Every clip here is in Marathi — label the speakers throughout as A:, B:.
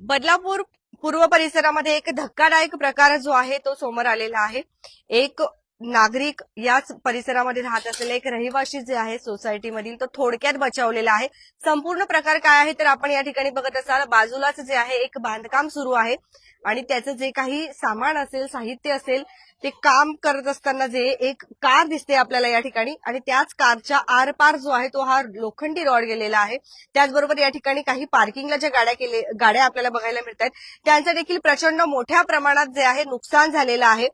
A: बदलापूर पूर्व परिसरामध्ये एक धक्कादायक प्रकार जो आहे तो समोर आलेला आहे. एक नागरिक याच परिसरामध्ये राहत असलेले एक रहिवाशी जे आहे सोसायटीमधील तो थोडक्यात बचावलेला आहे. संपूर्ण प्रकार काय आहे तर आपण या ठिकाणी बघत असाल बाजूलाच जे आहे एक बांधकाम सुरू आहे. आणि त्याचं जे काही सामान असेल साहित्य असेल ते काम करत असताना जे एक कार दिसते आपल्याला या ठिकाणी. आणि त्याच कारच्या आरपार जो आहे तो हा लोखंडी रॉड गेलेला आहे. त्याचबरोबर या ठिकाणी काही पार्किंगला ज्या गाड्या केले गाड्या आपल्याला बघायला मिळत आहेत त्यांचं देखील प्रचंड मोठ्या प्रमाणात जे आहे नुकसान झालेलं आहे.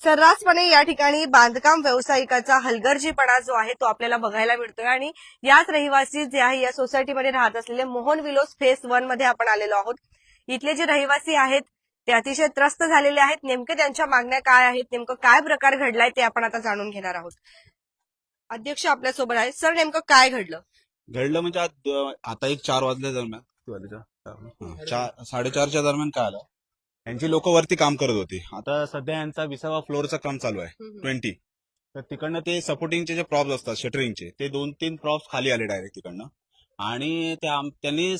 A: सर्रासपणे या ठिकाणी बांधकाम व्यावसायिकाचा हलगर्जीपणा जो आहे तो आपल्याला बघायला मिळतोय. आणि याच रहिवासी जे आहे या सोसायटीमध्ये राहत असलेले मोहन विलोस फेस वनमध्ये आपण आलेलो आहोत. इथले जे रहिवासी आहेत ते अतिशय त्रस्त झालेले आहेत. नेमके त्यांच्या मागण्या काय आहेत नेमकं काय प्रकार घडलाय ते आपण आता जाणून घेणार आहोत. अध्यक्ष आपल्यासोबत आहेत. सर नेमकं काय घडलं?
B: घडलं म्हणजे आता एक चार वाजल्या दरम्यान. साडेचारच्या दरम्यान काय आलं? यांची लोक वरती काम करत होती. आता सध्या यांचा विसावा फ्लोअरचं काम चालू आहे. ट्वेंटी. तर तिकडनं ते सपोर्टिंगचे जे प्रॉप्स असतात शटरिंगचे ते दोन तीन प्रॉप्स खाली आले डायरेक्ट तिकडनं. आणि त्यांनी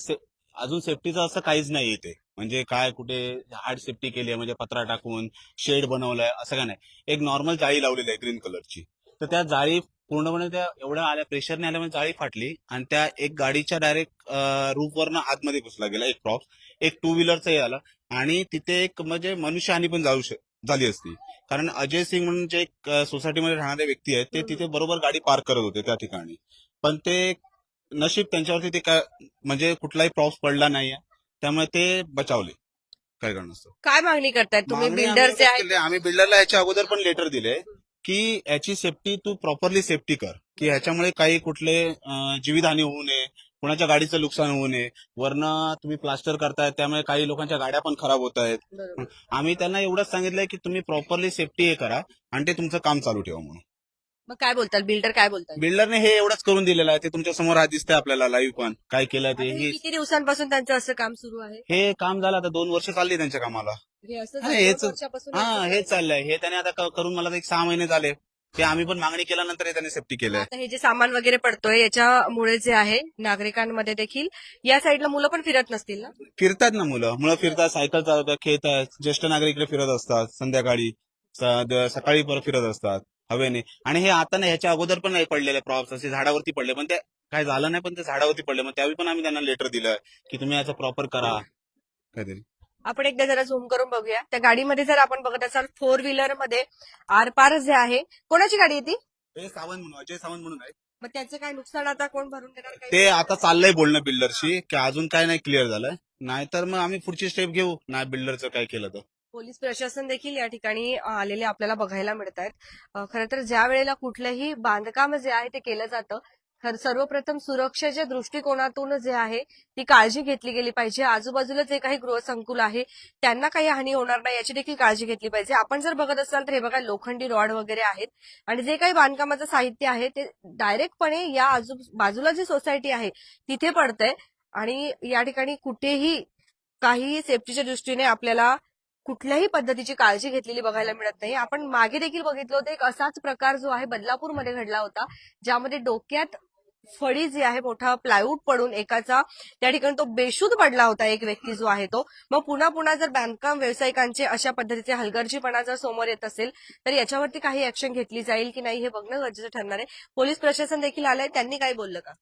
B: अजून सेफ्टीचं असं काहीच नाही येते म्हणजे काय कुठे हार्ड सेफ्टी केली आहे म्हणजे पत्रा टाकून शेड बनवलाय असं काय नाही. एक नॉर्मल जाळी लावलेली आहे ग्रीन कलरची. तर त्या जाळी पूर्णपणे त्या एवढ्या आल्या प्रेशरने आल्यामुळे जाळी फाटली आणि त्या एक गाडीच्या डायरेक्ट रूफवरनं आतमध्ये घुसला गेला एक प्रॉप्स एक टू व्हीलरचं हे आलं आणि तिथे एक म्हणजे मनुष्यहानी पण जाऊ झाली असती. कारण अजय सिंग म्हणून जे एक सोसायटीमध्ये राहणारे व्यक्ती आहेत ते तिथे बरोबर गाडी पार्क करत होते त्या ठिकाणी. पण ते नशीब त्यांच्यावरती ते काय म्हणजे कुठलाही प्रॉप्स पडला नाहीये त्यामुळे ते बचावले. काय करणार
A: काय मागणी करतायत तुम्ही
B: मागणी
A: बिल्डर
B: आम्ही
A: जे आहेत
B: केली, आम्ही बिल्डरला याच्या अगोदर पण लेटर दिले. की याची सेफ्टी तू प्रॉपरली सेफ्टी कर. की ह्याच्यामुळे काही कुठले जीवितहानी होऊ नये कुणाच्या गाडीचं नुकसान होऊ नये. वरनं तुम्ही प्लास्टर करताय त्यामुळे काही लोकांच्या गाड्या पण खराब होत आहेत. आम्ही त्यांना एवढंच सांगितलंय की तुम्ही प्रॉपरली सेफ्टी हे करा आणि ते तुमचं काम चालू ठेवा म्हणून.
A: मग काय बोलतात बिल्डर काय बोलतात
B: बिल्डरने हे एवढंच करून दिलेलं आहे ते तुमच्यासमोर हा दिसतंय आपल्याला लाईव्ह पण. काय केलं ते
A: किती दिवसांपासून त्यांचं असं काम सुरू आहे?
B: हे काम झालं आता दोन वर्ष चालली त्यांच्या कामाला.
A: हे
B: हा, हा चाललंय. हे त्याने आता करून मला एक सहा महिने झाले. ते आम्ही पण मागणी केल्यानंतर हे त्याने सेफ्टी केलंय.
A: आता हे जे सामान वगैरे पडतोय याच्यामुळे जे आहे नागरिकांमध्ये देखील या साईडला मुलं पण फिरत नसतील ना?
B: फिरतात ना मुलं. मुलं फिरतात सायकल चालवतात खेळतात ज्येष्ठ नागरिक इकडे फिरत असतात संध्याकाळी सकाळी परत फिरत असतात हवेने. आणि हे आता ना ह्याच्या अगोदर पण पडलेले प्रॉप्स असे झाडावरती पडले. पण ते काय झालं नाही पण ते झाडावरती पडले. मग त्यावेळी पण आम्ही त्यांना लेटर दिलं की तुम्ही याचं प्रॉपर करा. काहीतरी.
A: आपण एकदा जरा झूम करून बघूया. त्या गाडीमध्ये जर आपण बघत असाल फोर व्हीलरमध्ये आरपार जे आहे कोणाची गाडी आहे ती?
B: सावंत म्हणून अजय सावंत म्हणून आहे.
A: मग त्याचं काय नुकसान आता कोण भरून देणार काही?
B: ते आता चाललंय बोलणं बिल्डरशी की अजून काय नाही क्लिअर झालंय. नाहीतर मग आम्ही पुढची स्टेप घेऊ. नाही बिल्डरचं काय केलं तर.
A: पोलीस प्रशासन देखील या ठिकाणी आलेले आपल्याला बघायला मिळत आहेत खरं तर ज्या वेळेला कुठलंही बांधकाम जे आहे ते केलं जातं तर सर्वप्रथम सुरक्षेच्या दृष्टिकोनातून जे आहे ती काळजी घेतली गेली पाहिजे. आजूबाजूला जे काही गृहसंकुल आहे त्यांना काही हानी होणार नाही याची देखील काळजी घेतली पाहिजे. आपण जर बघत असाल तर हे बघा लोखंडी रॉड वगैरे आहेत. आणि जे काही बांधकामाचं साहित्य आहे ते डायरेक्टपणे या आजू बाजूला जी सोसायटी आहे तिथे पडतंय. आणि या ठिकाणी कुठेही काही सेफ्टीच्या दृष्टीने आपल्याला कुठल्याही पद्धतीची काळजी घेतलेली बघायला मिळत नाही. आपण मागे देखील बघितलं होतं एक असाच प्रकार जो आहे बदलापूरमध्ये घडला होता ज्यामध्ये डोक्यात फळी जी आहे मोठा प्लायवूड पडून एकाचा त्या ठिकाणी तो बेशुद्ध पडला होता एक व्यक्ती जो आहे तो. मग पुन्हा पुन्हा जर बांधकाम व्यावसायिकांचे अशा पद्धतीचे हलगर्जीपणा जर समोर येत असेल तर याच्यावरती काही ऍक्शन घेतली जाईल की नाही हे बघणं गरजेचं ठरणार आहे. पोलीस प्रशासन देखील आलंय. त्यांनी काय बोललं का?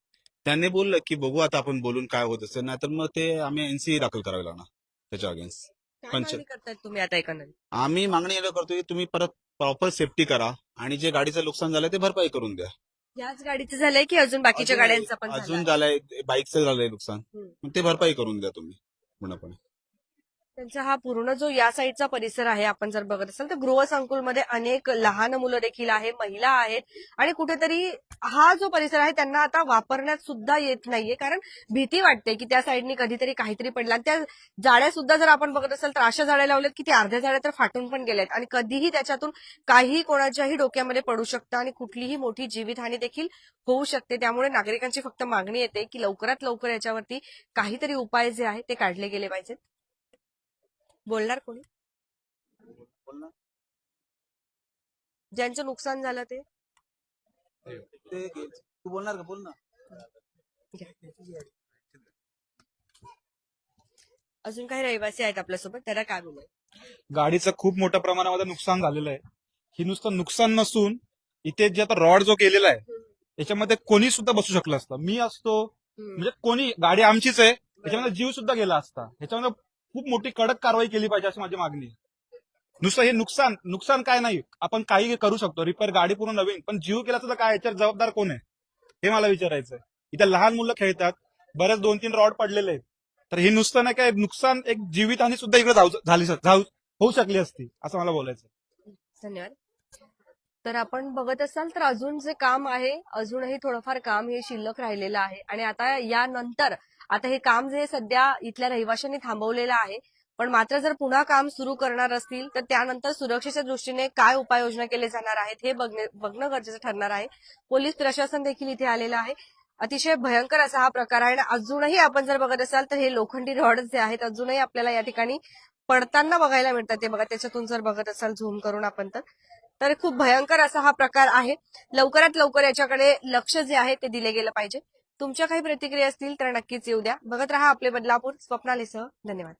B: त्यांनी बोललं की बघू आता आपण बोलून काय होत असेल. नाहीतर मग ते आम्ही एनसीए दाखल करावी लागणार. त्याच्या अगेन्स्ट
A: काय
B: पंच-
A: मागणी करतायत तुम्ही आता एकंदरीत?
B: आम्ही मागणी एवढं करतो की तुम्ही परत प्रॉपर सेफ्टी करा आणि जे गाडीचं नुकसान झालंय ते भरपाई करून द्या.
A: याच गाडीचं झालंय की अजून बाकीच्या
B: अजून-
A: गाड्यांचं पण
B: अजून
A: झालंय?
B: झालंय बाईकचं झालंय नुकसान.
A: हम्म.
B: मग ते भरपाई करून द्या तुम्ही पूर्णपणे.
A: त्यांचा हा पूर्ण जो या साईडचा परिसर आहे आपण जर बघत असाल तर गृहसंकुलमध्ये अनेक लहान मुलं देखील आहे महिला आहेत. आणि कुठेतरी हा जो परिसर आहे त्यांना आता वापरण्यात सुद्धा येत नाहीये. कारण भीती वाटते की त्या साईडनी कधीतरी काहीतरी पडला. त्या जाळ्या सुद्धा जर आपण बघत असाल तर अशा जाळ्या लावल्यात की त्या अर्ध्या जाळ्या तर फाटून पण गेल्यात. आणि कधीही त्याच्यातून काही कोणाच्याही डोक्यामध्ये पडू शकतं आणि कुठलीही मोठी जीवितहानी देखील होऊ शकते. त्यामुळे नागरिकांची फक्त मागणी येते की लवकरात लवकर याच्यावरती काहीतरी उपाय जे आहे ते काढले गेले पाहिजेत. बोलणार कोणी? ज्यांचं नुकसान झालं ते?
B: तू बोलणार का? बोल ना.
A: अजून काही रहिवासी आहेत आपल्यासोबत? त्याला काय बोलू?
C: गाडीचं खूप मोठ्या प्रमाणामध्ये नुकसान झालेलं आहे. ही नुसतं नुकसान नसून इथे जे आता रॉड जो केलेला आहे याच्यामध्ये कोणी सुद्धा बसू शकलं असतं. मी असतो म्हणजे कोणी गाडी आमचीच आहे त्याच्यामध्ये जीव सुद्धा गेला असता. ह्याच्यामध्ये खूप मोठी कडक कारवाई केली पाहिजे अशी माझी मागणी नुसतं हे नुकसान नुकसान काय नाही. आपण काही करू शकतो. रिपेअर गाडी पूर्ण नवीन पण जीव केला तर काय? याच्यावर जबाबदार कोण आहे? हे मला विचारायचं आहे इथे लहान मुलं खेळतात. बरेच दोन तीन रॉड पडलेले आहेत. तर हे नुसतं नाही काय नुकसान एक जीवितहानी सुद्धा इकडे जाऊ- झाली जाऊ- होऊ शकली असती असं मला बोलायचं
A: धन्यवाद. तर आपण बघत असाल तर अजून जे काम आहे अजूनही थोडंफार काम हे शिल्लक राहिलेलं आहे. आणि आता यानंतर आता हे काम जे सध्या इथल्या रहिवाशांनी थांबवलेलं आहे पण मात्र जर पुन्हा काम सुरू करणार असतील तर त्यानंतर सुरक्षेच्या दृष्टीने काय उपाययोजना केले जाणार आहेत हे बघणे- बघणं गरजेचं ठरणार आहे. पोलीस प्रशासन देखील इथे आलेलं आहे. अतिशय भयंकर असा हा प्रकार आहे आणि अजूनही आपण जर बघत असाल तर हे लोखंडी रॉड जे आहेत अजूनही आपल्याला या ठिकाणी पडताना बघायला मिळतात. ते बघा त्याच्यातून जर बघत असाल झूम करून आपण तर. तर खूप भयंकर असा हा प्रकार आहे. लवकरात लवकर याच्याकडे लक्ष जे आहे ते दिले गेलं पाहिजे. तुमच्या काही प्रतिक्रिया असतील तर नक्कीच येऊ द्या. बघत राहा आपले बदलापूर. स्वप्नालेसह धन्यवाद.